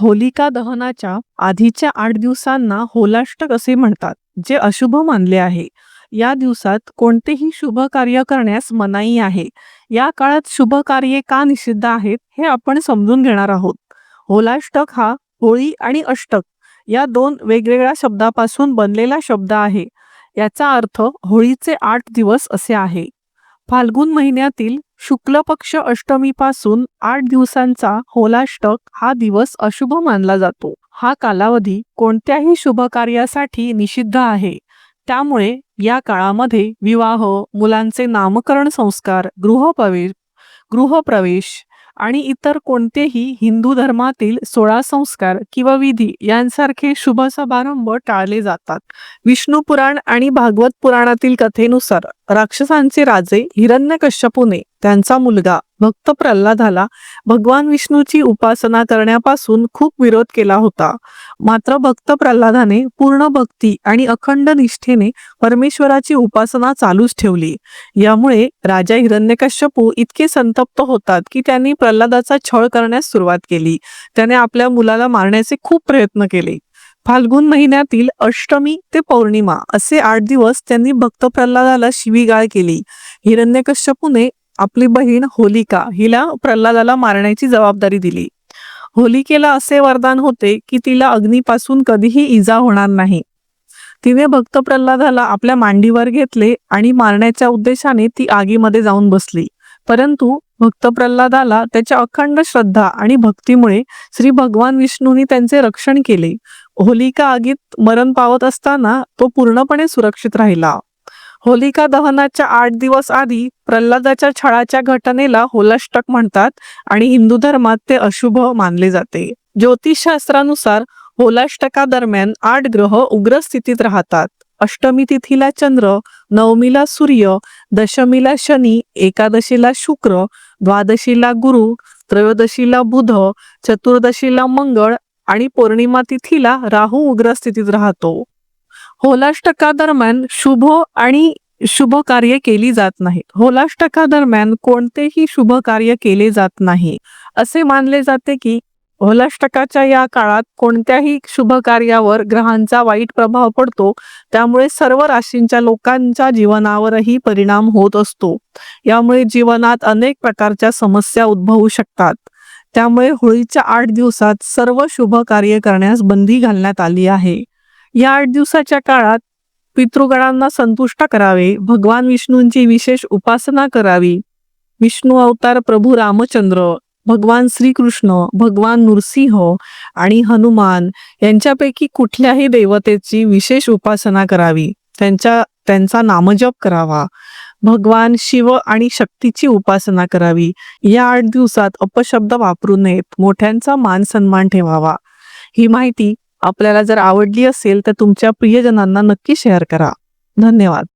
होलिका दहनाच्या आधीच्या आठ दिवसांना होलाष्टक असे म्हणतात जे अशुभ मानले आहे. या दिवसात कोणतेही शुभ कार्य करण्यास मनाई आहे. या काळात शुभ कार्ये का निषिद्ध आहेत हे आपण समजून घेणार आहोत. होलाष्टक हा होळी आणि अष्टक या दोन वेगवेगळ्या शब्दापासून बनलेला शब्द आहे. याचा अर्थ होळीचे आठ दिवस असे आहे. फाल्गुन महिन्यातील शुक्ल पक्ष अष्टमीपासून आठ दिवसांचा होलाष्टक हा दिवस अशुभ मानला जातो. हा कालावधी कोणत्याही शुभ कार्यासाठी निषिद्ध आहे. त्यामुळे या काळामध्ये विवाह मुलांचे नामकरण संस्कार गृहप्रवेश गृहप्रवेश आणि इतर कोणतेही हिंदू धर्मातील सोळा संस्कार किंवा विधी यांसारखे शुभ समारंभ टाळले जातात. विष्णू पुराण आणि भागवत पुराणातील कथेनुसार राक्षसांचे राजे हिरण्यकश्यपूने त्यांचा मुलगा भक्त प्रल्हादाला भगवान विष्णूची उपासना करण्यापासून खूप विरोध केला होता. मात्र भक्त प्रल्हादाने पूर्ण भक्ती आणि अखंड निष्ठेने परमेश्वराची उपासना चालूच ठेवली. यामुळे राजा हिरण्यकश्यपू इतके संतप्त होतात की त्यांनी प्रल्हादाचा छळ करण्यास सुरुवात केली. त्याने आपल्या मुलाला मारण्याचे खूप प्रयत्न केले. फाल्गुन महिन्यातील अष्टमी ते पौर्णिमा असे आठ दिवस त्यांनी भक्त प्रल्हादाला शिवीगाळ केली. हिरण्यकश्यपूने आपली बहीण होलिका हिला प्रल्हादाला मारण्याची जबाबदारी दिली. होलिकेला असे वरदान होते की तिला अग्नीपासून कधीही इजा होणार नाही. तिने भक्त प्रल्हादाला आपल्या मांडीवर घेतले आणि मारण्याच्या उद्देशाने ती आगीमध्ये जाऊन बसली. परंतु भक्त प्रल्हादाला त्याच्या अखंड श्रद्धा आणि भक्तीमुळे श्री भगवान विष्णूंनी त्यांचे रक्षण केले. होलिका आगीत मरण पावत असताना तो पूर्णपणे सुरक्षित राहिला. होलिका दहनाच्या आठ दिवस आधी प्रल्हादाच्या छळाच्या घटनेला होलाष्टक म्हणतात आणि हिंदू धर्मात ते अशुभ मानले जाते. ज्योतिषशास्त्रानुसार होलाष्टका दरम्यान आठ ग्रह उग्र स्थितीत राहतात. अष्टमी तिथीला चंद्र नवमीला सूर्य दशमीला शनी एकादशीला शुक्र द्वादशीला गुरु त्रयोदशीला बुध चतुर्दशीला मंगळ आणि पौर्णिमा तिथीला राहू उग्र स्थितीत राहतो. होलाष्टका दरम्यान शुभ आणि शुभ कार्य केली जात नाहीत. होलाष्टका दरम्यान कोणतेही शुभ कार्य केले जात नाही. असे मानले जाते की होलाष्टकाच्या या काळात कोणत्याही शुभ कार्यावर ग्रहांचा वाईट प्रभाव पडतो त्यामुळे सर्व राशींच्या लोकांच्या जीवनावरही परिणाम होत असतो. यामुळे जीवनात अनेक प्रकारच्या समस्या उद्भवू शकतात. त्यामुळे होळीच्या आठ दिवसात सर्व शुभ कार्य करण्यास बंदी घालण्यात आली आहे. या आठ दिवसाच्या काळात पितृगणांना संतुष्ट करावे भगवान विष्णूंची विशेष उपासना करावी. विष्णू अवतार प्रभू रामचंद्र भगवान श्रीकृष्ण भगवान नृसिंह आणि हनुमान यांच्यापैकी कुठल्याही देवतेची विशेष उपासना करावी. त्यांच्या त्यांचा नामजप करावा. भगवान शिव आणि शक्तीची उपासना करावी. या आठ दिवसात अपशब्द वापरू नयेत. मोठ्यांचा मान सन्मान ठेवावा. ही माहिती आपल्याला जर आवडली असेल तर तुमच्या प्रियजनांना नक्की शेअर करा. धन्यवाद.